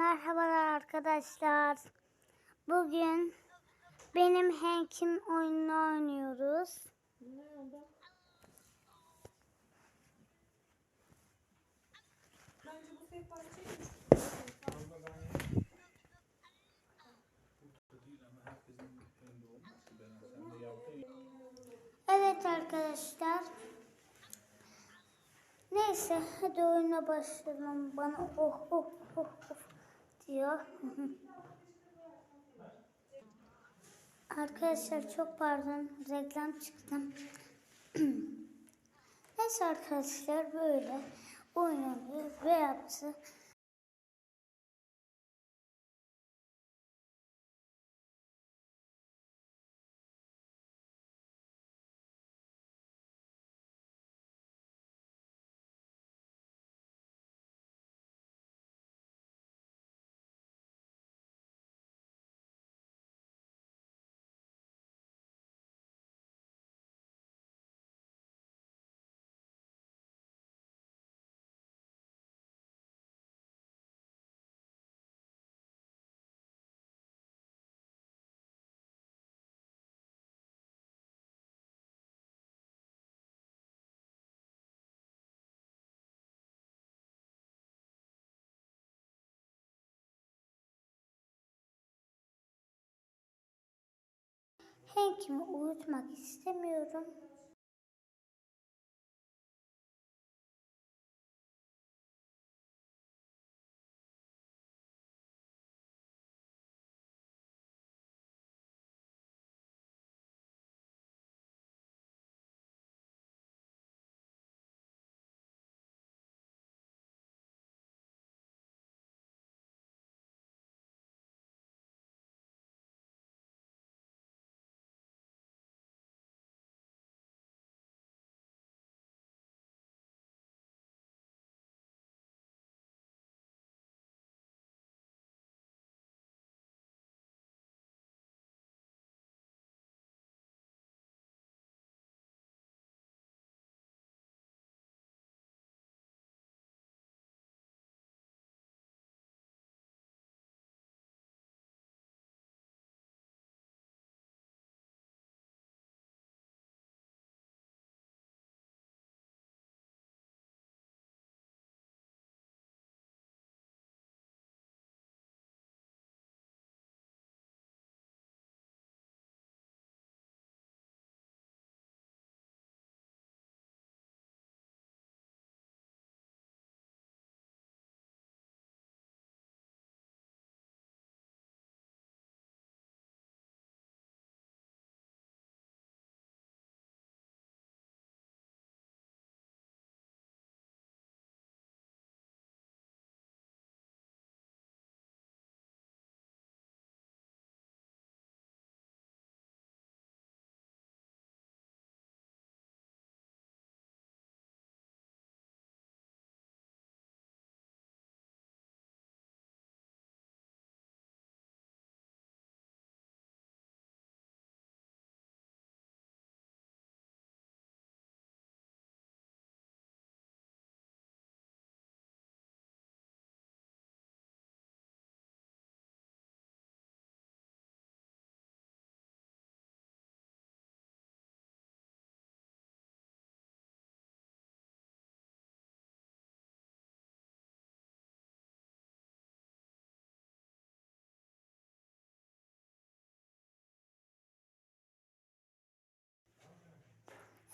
Merhabalar arkadaşlar. Bugün benim Hank'in oyununu oynuyoruz. Evet arkadaşlar. Neyse hadi oyuna başlayalım. Bana oh oh oh oh diyor. arkadaşlar çok pardon reklam çıktım. Neyse arkadaşlar böyle oynadı ve yaptı. Hank'imi uyutmak istemiyorum.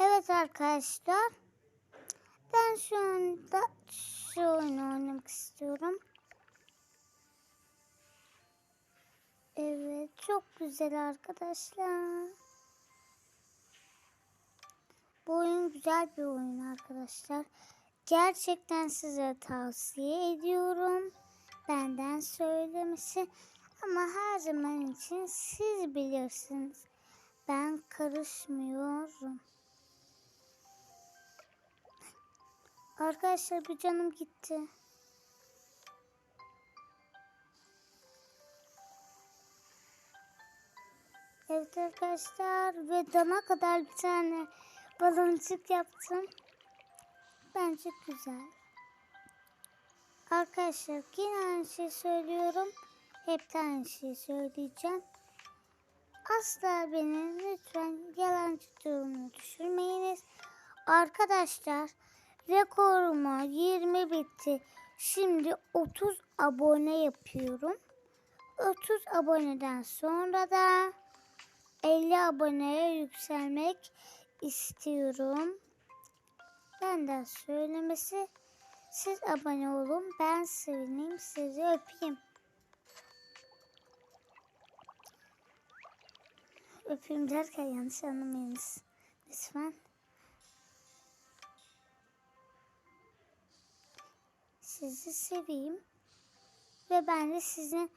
Evet arkadaşlar. Ben şu anda şu oyunu oynamak istiyorum. Evet çok güzel arkadaşlar. Bu oyun güzel bir oyun arkadaşlar. Gerçekten size tavsiye ediyorum. Benden söylemesi. Ama her zaman için siz bilirsiniz. Ben karışmıyorum. Arkadaşlar bir canım gitti. Evet arkadaşlar ve dama kadar bir tane baloncuk yaptım. Bence güzel. Arkadaşlar yine aynı şeyi söylüyorum. Hep aynı şeyi söyleyeceğim. Asla beni lütfen yalancı durumuna düşürmeyiniz. Arkadaşlar rekorumu 20 bitti. Şimdi 30 abone yapıyorum. 30 aboneden sonra da 50 aboneye yükselmek istiyorum. Benden söylemesi siz abone olun. Ben sevineyim. Sizi öpeyim. Öpeyim derken yanlış anlamayınız. Lütfen. Sizi seveyim. Ve ben de sizin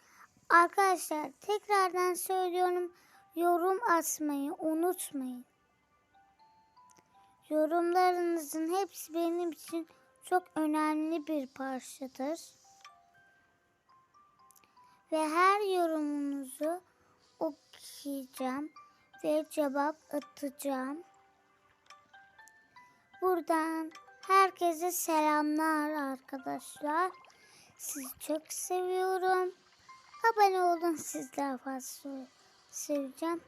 arkadaşlar tekrardan söylüyorum. Yorum atmayı unutmayın. Yorumlarınızın hepsi benim için çok önemli bir parçadır. Ve her yorumunuzu okuyacağım ve cevap atacağım. Buradan herkese selamlar arkadaşlar. Sizi çok seviyorum. Abone olun siz daha fazla seveceğim.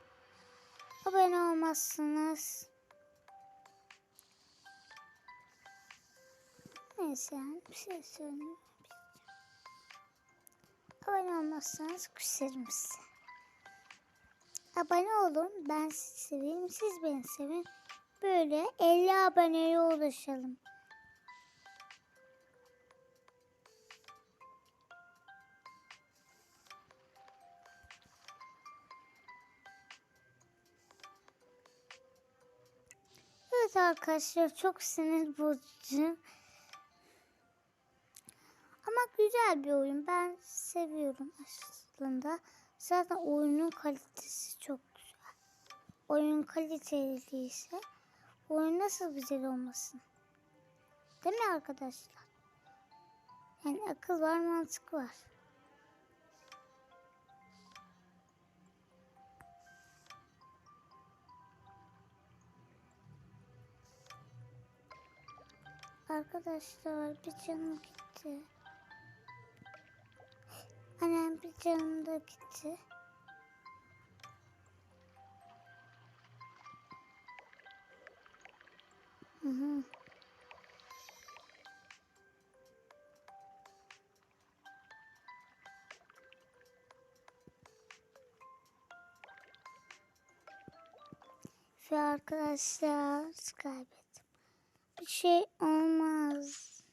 Abone olmazsınız. Neyse bir şey söyleyeyim. Abone olmazsanız küserim size. Abone olun. Ben sizi seveyim. Siz beni sevin. Böyle 50 aboneye ulaşalım. Evet arkadaşlar çok sinir bozucu. Ama güzel bir oyun. Ben seviyorum aslında. Zaten oyunun kalitesi çok güzel. Oyun kaliteli ise oyun nasıl güzel olmasın? Değil mi arkadaşlar? Yani akıl var, mantık var. Arkadaşlar bir canım gitti. Annem bir canım da gitti. Ve arkadaşlar kaybettim. Bir şey olmaz.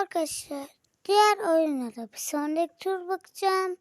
Arkadaşlar diğer oyunlara bir sonraki tur bakacağım.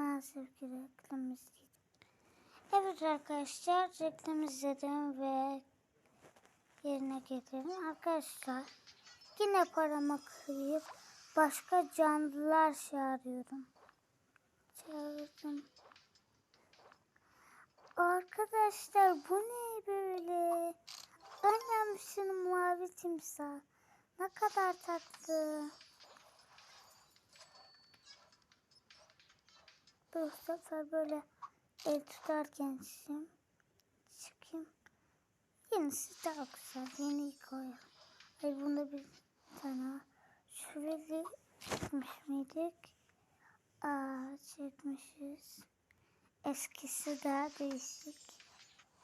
Maalesef ki reklam izledim. Evet arkadaşlar reklam izledim ve yerine getirdim. Arkadaşlar yine paramı kıyıp başka canlılar çağırıyorum. Çağırdım. Arkadaşlar bu ne böyle? Önemlişin mavi timsah. Ne kadar tatlı. Bu sefer böyle el tutarken çizeyim. Çıkayım. Yenisi daha güzel. Yeni koyalım. Ay bunda bir tane. Şurada çekmiş miydik? Aa çekmişiz. Eskisi daha değişik.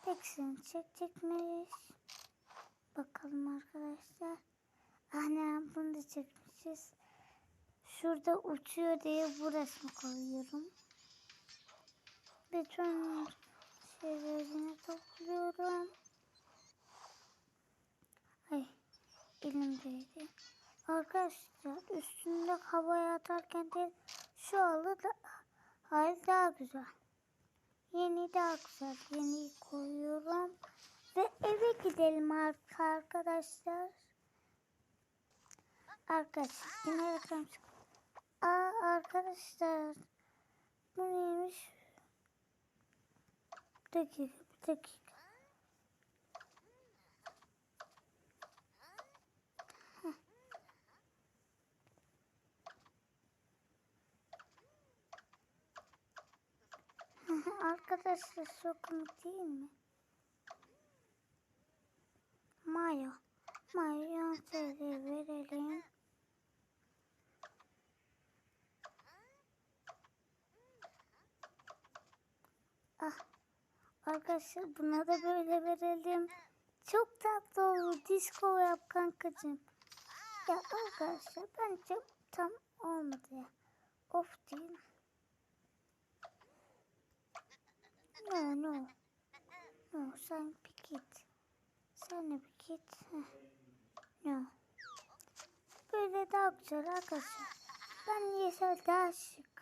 Hepsini çekecekmiş. Bakalım arkadaşlar. Anne bunu da çekmişiz. Şurada uçuyor diye bu resmi koyuyorum. Bütün şeylerini topluyorum. Ay elimdeydi. Arkadaşlar üstünde havaya atarken değil şu halı da hali daha güzel. Yeni daha güzel. Yeni koyuyorum. Ve eve gidelim artık arkadaşlar. Arkadaşlar yine reklam çıktı. Aa arkadaşlar. Bu neymiş? Dakika bir dakika. Arkadaşlar çok komik değil mi? Mayo. Mayo TL verelim. Ah. Arkadaşlar buna da böyle verelim. Çok tatlı oldu. Disco yap kankacığım. Ya arkadaşlar bence tam olmadı ya. Of diyeyim. No no. No sen bir git. Sen de bir git. No. Böyle daha güzel arkadaşlar. Ben yeşil daha şık.